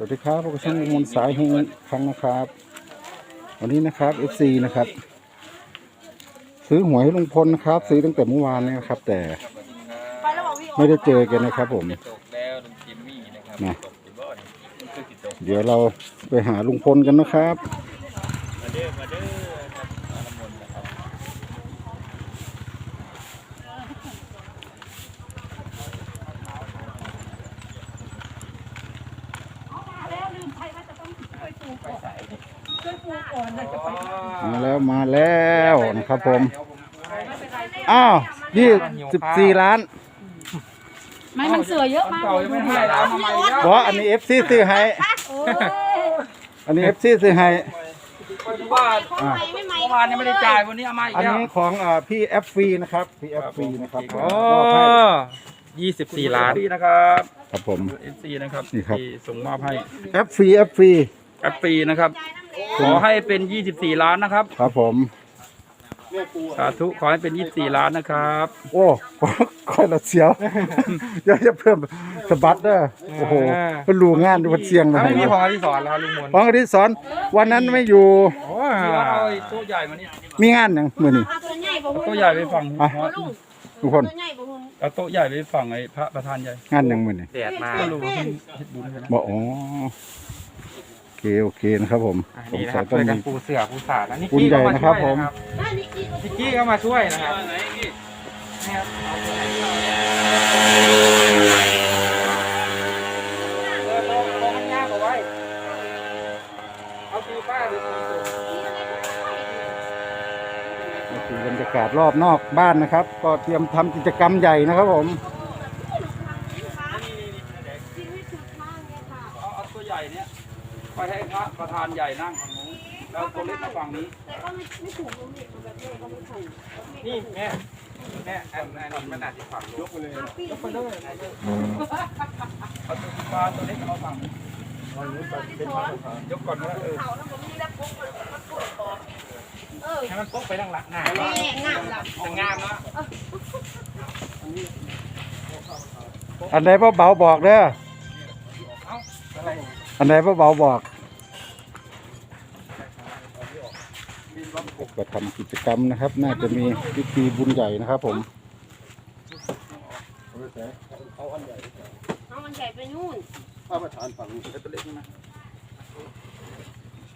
สวัสดีครับพวกช่างมนต์สายเฮงอีกครั้งนะครับ วันนี้นะครับ FC นะครับ ซื้อหวยให้ลุงพลนะครับ ซื้อตั้งแต่เมื่อวานนะครับ แต่ไม่ได้เจอกันนะครับ ผมตกแล้วลุงจิมมี่นะครับนะตกอยู่บ่อนมันคือสิตกเดี๋ยวเราไปหาลุงพลกันนะครับ มาเด้อมาเด้อครับมาละมุนนะครับ มาแล้วมาแล้วนะครับผม อ้าวยี่สิบสี่ล้านไม่มันเสือเยอะมากเก่ายังไม่ให้แล้วทำไมเยอะบออันนี้ FC ซื้อให้โอ้ยอันนี้ FC ซื้อให้คนว่าอะเมื่อวานยังไม่ได้จ่ายวันนี้เอามาอีกอันแล้วนี้ของอ่าพี่แอฟฟรีนะครับ พี่แอฟฟรีนะครับโอ้มอบให้ยี่สิบสี่ล้านดีนะครับครับผม เอฟซีนะครับนี่ครับ ที่ส่งมอบให้แอฟฟรีแอฟฟรีแอปปีนะครับ ขอให้เป็นยี่สิบสี่ล้านนะครับ ครับผม สาธุขอให้เป็นยี่สิบสี่ล้านนะครับ โอ้ค่อยละเสียวเดี๋ยวจะเพิ่มสะบัดเด้อโอ้โหเป็นรูงานดูมันเสียงเลถ้ายไม่มีของที่สอนแล้วครับลุงมนของอดิศรวันนั้นไม่อยู่โอ้ยเอาไอ้ตัวใหญ่มานี่มีงานหยังมื้อนี้ตัวใหญ่บ่เอาตัวใหญ่ไปฝั่งอะหัวทุกคนตัวใหญ่บ่หุ่นเอาโต๊ะใหญ่ไปฝั่งไอ้พระประธานใหญ่งานหยังมื้อนี้แดดมาลุงเพิ่งเฮ็ดบุญให้นะบ่อ๋อโอ เคโอเคนะครับผมสงนี่นะคสัรัยบต้อช่งวยกัมี นปูเสือปูสาดนะนิกบุญกี้ใหญ่เข้ามานะครับช่วยผม นะครับอ่านี่กี่นิกกี้เข้ามาช่วยนะครับนี่ครับเออโต๊ะโต๊ะมันยากเอาไว้เอาตีป้าหรือตีตัวนี่คือบรรยากาศรอบนอกบ้านนะครับ ก็เตรียมทำกิจกรรมใหญ่นะครับผม เอาเอาตัวใหญ่เนี่ยไปให้พระ ประธานใหญ่นั่งฝั่งนู้นแล้วตัวเล็กมาฝั่งนี้แต่ก็ไม่ไม่ถูกลงนี่แบบนี้ก็ไม่ถูกนี่แม่แม่แอันอันมันอาจจะฝั่งยกไปเลยยกไปเลยเอาตัวปลาตัวเล็กเอาฝั่งนี้ยกก่อนก็ได้เออเขาแล้วผมมีแล้วปุ๊บมันปวดคอเออให้มันตกไปทางหลังหน้าแม่งามละจะงามเนาะอันไหนเบาๆบอกเด้ออ้าอะไรอันไหนเบาๆบอก ก็ทำกิจกรรมนะครับ น่าจะมีพิธีบุญใหญ่นะครับผมเอามันใหญ่ไปนู่นเอาตัวเล็กนี่มา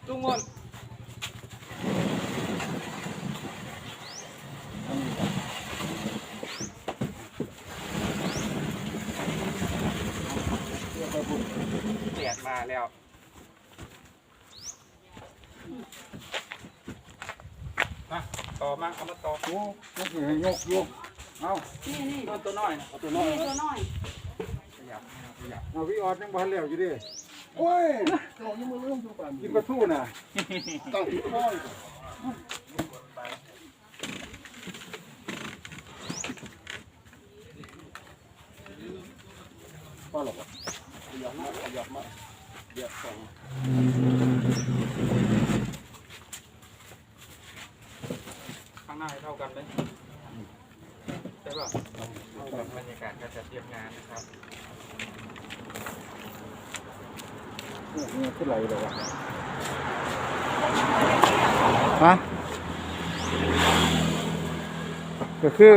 จุ้งงนเสียดมาแล้วมา ต่อมาเอามาต่อโอ้ยกยกยกเอานี่นี่ต้นตัวน้อยนะตัวน้อยนี่ตัวน้อยขยับขยับเอาพี่ออดยังบ้านแล้วอยู่ดิโอ้ยกินปลาทูน่ะต้องติดข้อยป้าหรอกขยับมาขยับมาเดี๋ยวสองางหน้าให้เท่ากันเลยใช่ป่ะบรรยากาศการจัดเตรียมงานนะครับนี่ขึ้นไหลเลยวะฮะก็คือ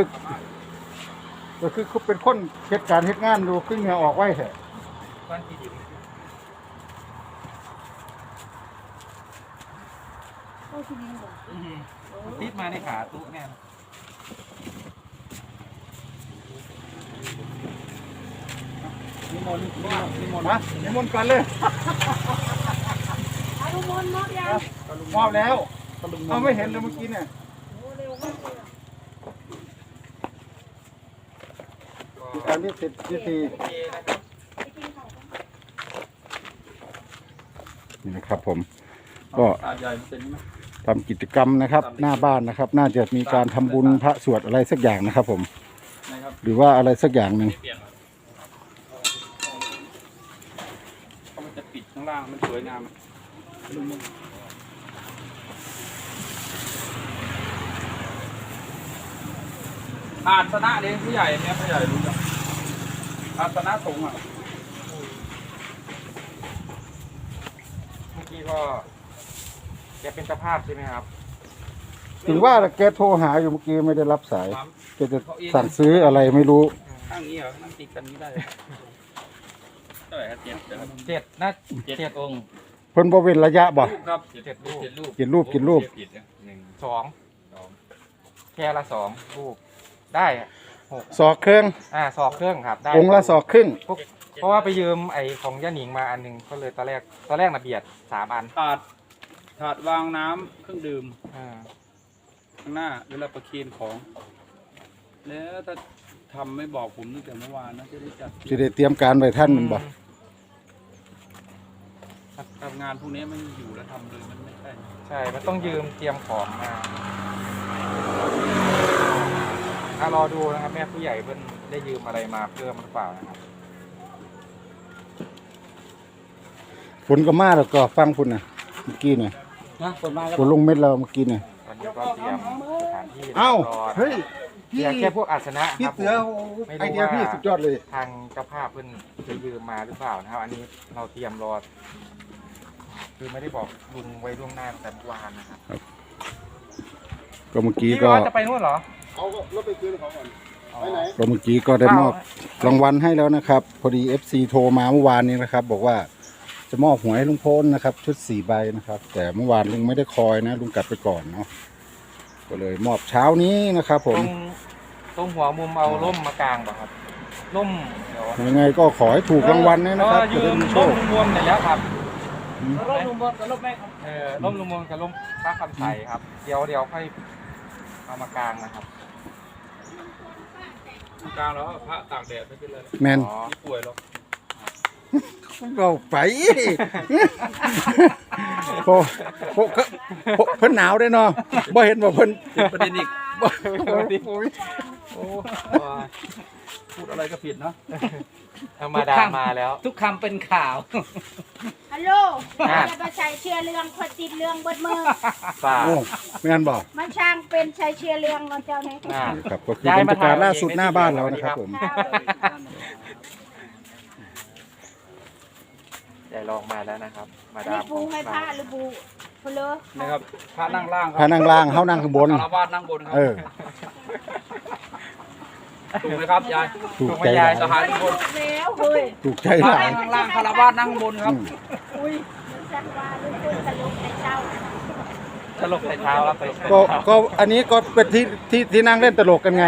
ก็คือเขาเป็นคนเหตุการณ์เหตุงานดูขึ้นเหงาออกไว้แท้บ้านที่ดินโอ้ทีนี้บ่ ติดมาในขาตุ๊แน่นิมนต์นิมนต์นิมนต์มานิมนต์กันเลยอาลุมนมอบยังมอบแล้วเอาไม่เห็นเลยเมื่อกี้เนี่ยโอ้เร็วมากเลยอะอันนี้เสร็จพิธีโอเคนะครับนี่นะครับผม ก็ตาใหญ่เป็นไหม ทำกิจกรรมนะครับ หน้าบ้านนะครับ น่าจะมีการทำบุญพระสวดอะไรสักอย่างนะครับ ผมนะครับหรือว่าอะไรสักอย่างหนึ่งเปลี่ยนเขามันจะปิดข้างล่างมันสวยงามอาสนะเนี่ยผู้ใหญ่เนี่ยผู้ใหญ่รู้จักอาสนะสงฆ์อะพี่ก็ แกเป็นเจ้าภาพใช่ไหมครับถึงว่าแหละแกโทรหาอยู่เมื่อกี้ไม่ได้รับสายแกจะสั่งซื้ออะไรไม่รู้ ข้างนี้เหรอนั่งติดกันนี้ได้เท่าไหร่ครับเจ็ดนะครับเจ็ดนะเจ็ดเจ็ดองค์เพิ่นบ่เว้นระยะบ่ครับเจ็ดลูกเจ็ดรูปกินรูปกินรูป ผิดนะหนึ่งสองสองแค่ละสองลูกได้หกศอกเครื่องอ่าสอบเครื่องครับ ได้องค์ละศอกครึ่งพวกเพราะว่าไปยืมไอ้ของย่าหนิงมาอันหนึงก็เลยตอนแรกตอนแรกน่ะเบียดสามอันถาด ถาดวางน้ำเครื่องดื่มอ่าข้างหน้าเวลาประเคนของ แล้วถ้าทำไม่บอกผมตั้งแต่เมื่อวานนะจะได้จัดสิได้เตรียมการไว้ท่านแมันบ่ทำงานพวกนี้ไม่อยู่แล้วทำเลยมันไม่ใช่ใช่ มันต้องยืมเตรียมของมาอะรอดูนะครับ แม่ผู้ใหญ่เพิ่นได้ยืมอะไรมาเพิ่มหรือเปล่านะครับ ฝนก็มาแล้วก็ฟังพุ่นน่ะเมื่อกี้น่ะ นะคนมาแล้วฝนลงเม็ดแล้วเมื่อกี้น่ะวันนี้ก็เตรียมสถานที่เอ้ารอเฮ้ยเตรียมแค่พวกอาสนะคพี่รับผเสือมโอ้โหไม่รู้ไอเดียพี่ว่าสุดยอดเลย ทางเจ้าภาพเพิ่นจะยืมมาหรือเปล่านะครับ อันนี้เราเตรียมรอคือไม่ได้บอกลุงไว้ล่วงหน้าแต่เมื่อวานนะครับก็เมื่อกี้พี่ก็ว่าจะไปนู่นเหรอเอารถไปคืนเขาก่อนอ๋อไปไหน ก็เมื่อกี้ก็ได้มอบรางวัลให้แล้วนะครับ พอดี FC โทรมาเมื่อวานนี้นะครับ บอกว่า จะมอบหวยให้ลุงพลนะครับ ชุดสี่ใบนะครับ แต่เมื่อวานลุงไม่ได้คอยนะ ลุงกลับไปก่อนเนาะก็เลยมอบเช้านี้นะครับ ผตรม งตรงหัวมุมเอาร่มมากางป่ะครับร่มเดี๋ยวยังไงก็ขอให้ถูกรางวัลด้วยนะครับเออจะยืได้มมีโชร่มคลุงมนต์หน่อยแล้วครับร่มลุงบอลกับร่มแม่ครับเออร่มลุงมนต์กับร่มพระคำใสครับ เดี๋ยวเดี๋ยวค่อยเอามากางนะครับกลางแล้วพระตากแดดไม่เป็นไรแมนอ๋อไม่ป่วยหรอก เราไปโอ้โหเพิ่นหนาวได้เนาะบ่เห็นว่าเพิ่นเป็นประเด็นอีกบ่โอ้พูดอะไรก็ผิดเนาะเอามาดามาแล้ว ทุกคำเป็นข่าว ฮัลโหลอะอย่าไปใส่เชื้อเรื่องคนติดเรื่องเบิดมือป่าโอ้แม่นบ่มันช่างเป็นใส่เชื้อเรื่องของเจ้าเนี่ยอ่าครับก็คือบรรยากาศล่าสุดหน้าบ้านเรานะครับผม ใหญ่ลองมาแล้วนะครับ มานี่ดามปูให้ผ้าหรือปูเพลอนะครับพระนั่งล่างคพารับนั่งล่างเฮานั่งข้างบน คารวาสนั่งบนครัเออ ถูกไหมครับยายถูกใจหลาย สหายทุกคนแล้วเฮ้ยถูกใจพหระลายนั่งล่างคารวาสนั่งบนครับ อืมอุ้ยจังว่าลูกคุณตะลุกในเจ้าตลกใส่เท้าแล้วไปก็ก็อันนี้ก็เป็นที่ที่ที่นั่งเล่นตลกกันไง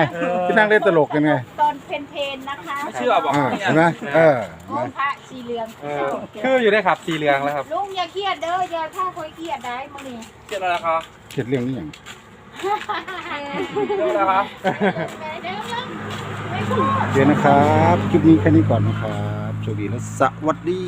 ที่นั่งเล่นตลกกันไงตอน เพนเพนๆนะคะไม่เชื่อบอกอ่าเนี่ยเห็นไหมเออโอ้พระสีเหลืองเออคืออยู่ได้ครับสีเหลืองแล้วครับลุงอย่าเครียดเด้ออย่าถ้าคอยเครียดได้มื้อนี้เชื่ออะไรครับเขียนเรื่องนี้อย่างเชื่ออะไรครับ เดี๋ยวลุงไม่พูด เดี๋ยวนะครับ คลิปนี้แค่นี้ก่อนนะครับสวัสดีและสวัสดี